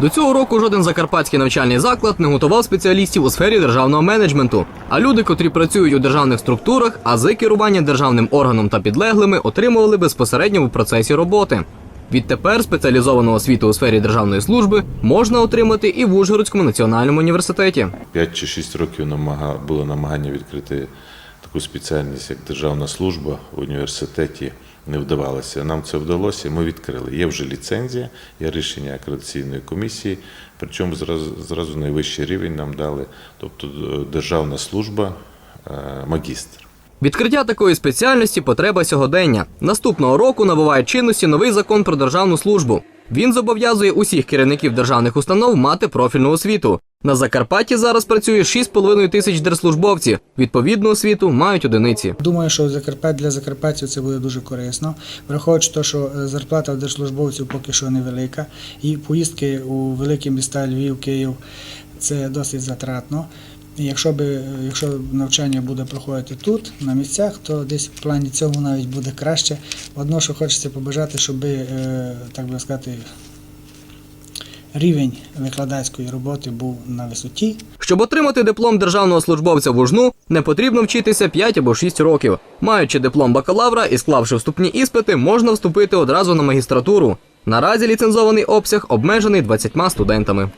До цього року жоден закарпатський навчальний заклад не готував спеціалістів у сфері державного менеджменту. А люди, котрі працюють у державних структурах, ази керування державним органом та підлеглими отримували безпосередньо в процесі роботи. Відтепер спеціалізовану освіту у сфері державної служби можна отримати і в Ужгородському національному університеті. 5 чи 6 років намага... було намагання відкрити таку спеціальність, як державна служба в університеті. Не вдавалося. Нам це вдалося. Ми відкрили. Є вже ліцензія, є рішення акредитаційної комісії. Причому зразу, зразу найвищий рівень нам дали, тобто е, державна служба, е, магістр. Відкриття такої спеціальності потреба сьогодення. Наступного року набуває чинності новий закон про державну службу. Він зобов'язує усіх керівників державних установ мати профільну освіту. На Закарпатті зараз працює 6,5 тисяч держслужбовців. Відповідну освіту мають одиниці. Думаю, що Закарпат для закарпатців це буде дуже корисно, враховуючи те, що е, зарплата держслужбовців поки що невелика, і поїздки у великі міста Львів, Київ це досить затратно. Якщо би якщо навчання буде проходити тут, на місцях, то десь в плані цього навіть буде краще. Одно, що хочеться побажати, щоб е, так би сказати, рівень викладацької роботи був на висоті, Щоб отримати диплом державного службовця вужну, не потрібно вчитися 5 або 6 років. Маючи диплом бакалавра і склавши вступні іспити, можна вступити одразу на магістратуру. Наразі ліцензований обсяг обмежений 20 студентами.